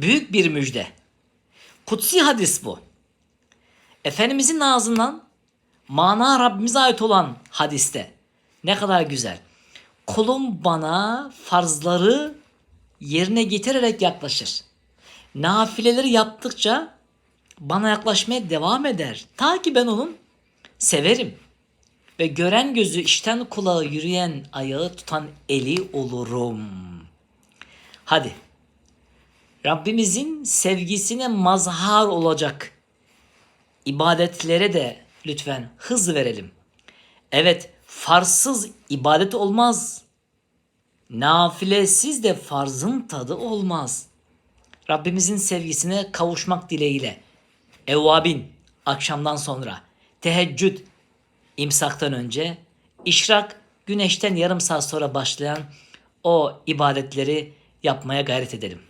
Büyük bir müjde. Kutsi hadis bu. Efendimizin ağzından mana Rabbimize ait olan hadiste. Ne kadar güzel. Kulum bana farzları yerine getirerek yaklaşır. Nafileleri yaptıkça bana yaklaşmaya devam eder. Ta ki ben onun severim. Ve gören gözü, işten kulağı, yürüyen ayağı tutan eli olurum. Hadi. Rabbimizin sevgisine mazhar olacak ibadetlere de lütfen hız verelim. Evet, farzsız ibadet olmaz. Nafilesiz de farzın tadı olmaz. Rabbimizin sevgisine kavuşmak dileğiyle. Evvabin akşamdan sonra, teheccüd imsaktan önce, işrak güneşten yarım saat sonra başlayan o ibadetleri yapmaya gayret edelim.